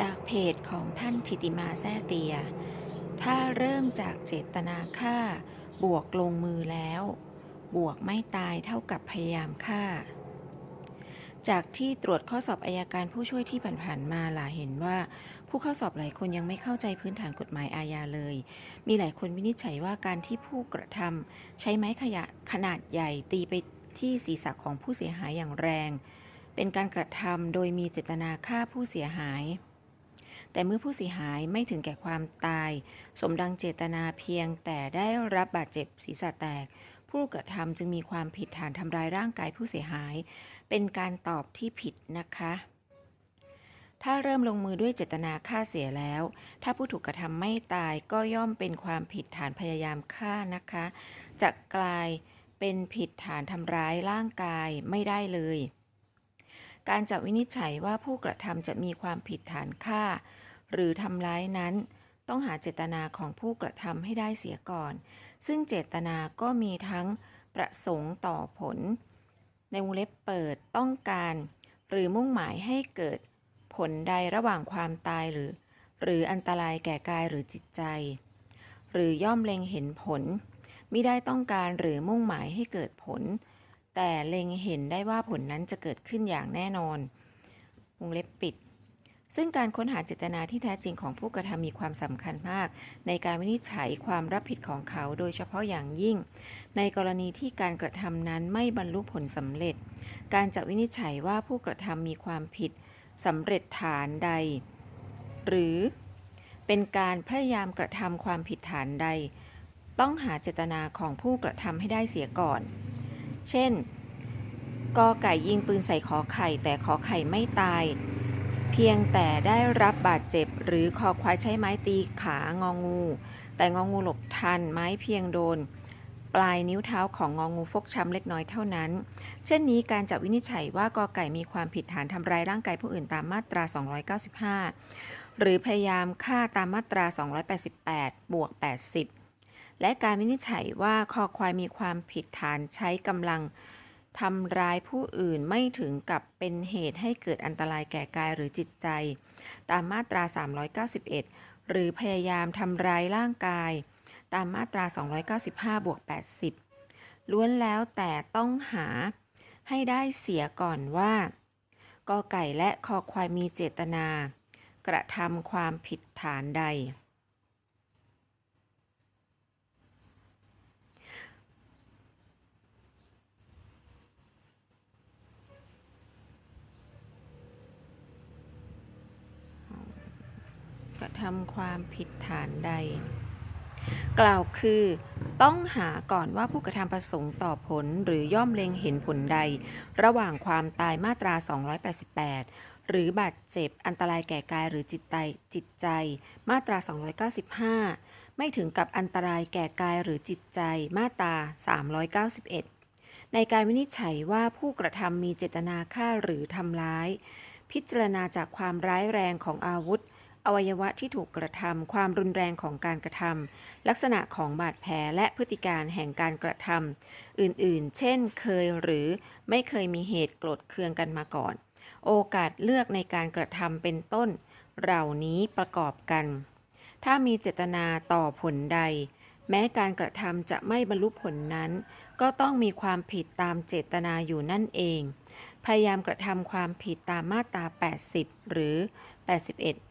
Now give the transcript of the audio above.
จากเพจของท่านทิติมาแซ่เตีย ถ้าเริ่มจากเจตนาฆ่า บวกลงมือแล้ว บวกไม่ตายเท่ากับพยายามฆ่า จากที่ตรวจข้อสอบอายการผู้ช่วยที่ผ่านๆมาหลาเห็นว่า ผู้เข้าสอบหลายคนยังไม่เข้าใจพื้นฐานกฎหมายอาญาเลย มีหลายคนวินิจฉัยว่าการที่ผู้กระทำใช้ไม้ขยะขนาดใหญ่ตีไปที่ศีรษะของผู้เสียหายอย่างแรง เป็นการกระทำโดยมีเจตนาฆ่าผู้เสียหาย แต่เมื่อผู้เสียหายไม่ถึงแก่ความตาย สมดังเจตนาเพียงแต่ได้รับบาดเจ็บศีรษะแตก ผู้กระทำจึงมีความผิดฐานทำร้ายร่างกายผู้เสียหาย เป็นการตอบที่ผิดนะคะถ้าเริ่มลงมือด้วยเจตนาฆ่าเสียแล้ว ถ้าผู้ถูกกระทำไม่ตายก็ย่อมเป็นความผิดฐานพยายามฆ่านะคะ จะกลายเป็นผิดฐานทำร้ายร่างกายไม่ได้เลย การจะวินิจฉัยว่าผู้กระทำจะมีความผิดฐานฆ่า หรือทำร้ายนั้น ต้องหาเจตนาของผู้กระทำให้ได้เสียก่อน ซึ่งเจตนาก็มีทั้งประสงค์ต่อผล ในวงเล็บเปิดต้องการ หรือมุ่งหมายให้เกิดผลใดระหว่างความตายหรือ หรืออันตรายแก่กายหรือจิตใจ หรือย่อมเล็งเห็นผลมิได้ต้องการหรือมุ่งหมายให้เกิดผล แต่เล็งเห็นได้ว่าผลนั้นจะเกิดขึ้นอย่างแน่นอน วงเล็บปิด ซึ่งการค้นหาเจตนาที่แท้จริงของผู้กระทำมีความสำคัญมาก ในการวินิจฉัยความรับผิดของเขาโดยเฉพาะอย่างยิ่ง ในกรณีที่การกระทำนั้นไม่บรรลุผลสำเร็จ การจะวินิจฉัยว่าผู้กระทำมีความผิดสำเร็จฐานใด หรือเป็นการพยายามกระทำความผิดฐานใด ต้องหาเจตนาของผู้กระทำให้ได้เสียก่อน เช่นกอไก่ยิงปืนใส่ขอไข่แต่ขอไข่ไม่ตาย เพียงแต่ได้รับบาดเจ็บ หรือคอควายใช้ไม้ตีขางองู แต่งองูหลบทันไม้เพียงโดน ปลายนิ้วเท้าของงองูฟกช้ำเล็กน้อยเท่านั้น เช่นนี้การจะวินิจฉัยว่ากอไก่มีความผิดฐานทำร้ายร่างกายผู้อื่นตามมาตรา 295 หรือพยายามฆ่าตามมาตรา 288 บวก 80 และการวินิจฉัยว่าคอควายมีความผิดฐานใช้กำลังทำร้ายผู้อื่นไม่ถึงกับเป็นเหตุให้เกิดอันตรายแก่กายหรือจิตใจ ตามมาตรา 391 หรือพยายามทำร้ายร่างกาย ตามมาตรา 295บวก80 ล้วนแล้วแต่ต้องหาให้ได้เสียก่อนว่ากอไก่และคอควายมีเจตนา กระทำความผิดฐานใด กระทำความผิดฐานใด กล่าวคือ ต้องหาก่อนว่าผู้กระทำประสงค์ต่อผลหรือย่อมเล็งเห็นผลใด ระหว่างความตายมาตรา 288 หรือบาดเจ็บอันตรายแก่กายหรือจิตใจจิตใจ มาตรา 295 ไม่ถึงกับอันตรายแก่กายหรือจิตใจมาตรา 391ในการวินิจฉัยว่าผู้กระทำมีเจตนาฆ่าหรือทำร้าย พิจารณาจากความร้ายแรงของอาวุธ อวัยวะที่ถูกกระทำความรุนแรงของการกระทำลักษณะของบาดแผลและพฤติการแห่งการกระทำอื่นๆ เช่น เคยหรือไม่เคยมีเหตุโกรธเคืองกันมาก่อน โอกาสเลือกในการกระทำเป็นต้น เหล่านี้ประกอบกัน ถ้ามีเจตนาต่อผลใด แม้การกระทำจะไม่บรรลุผลนั้น ก็ต้องมีความผิดตามเจตนาอยู่นั่นเอง พยายามกระทำความผิดตามมาตรา 80 หรือ 81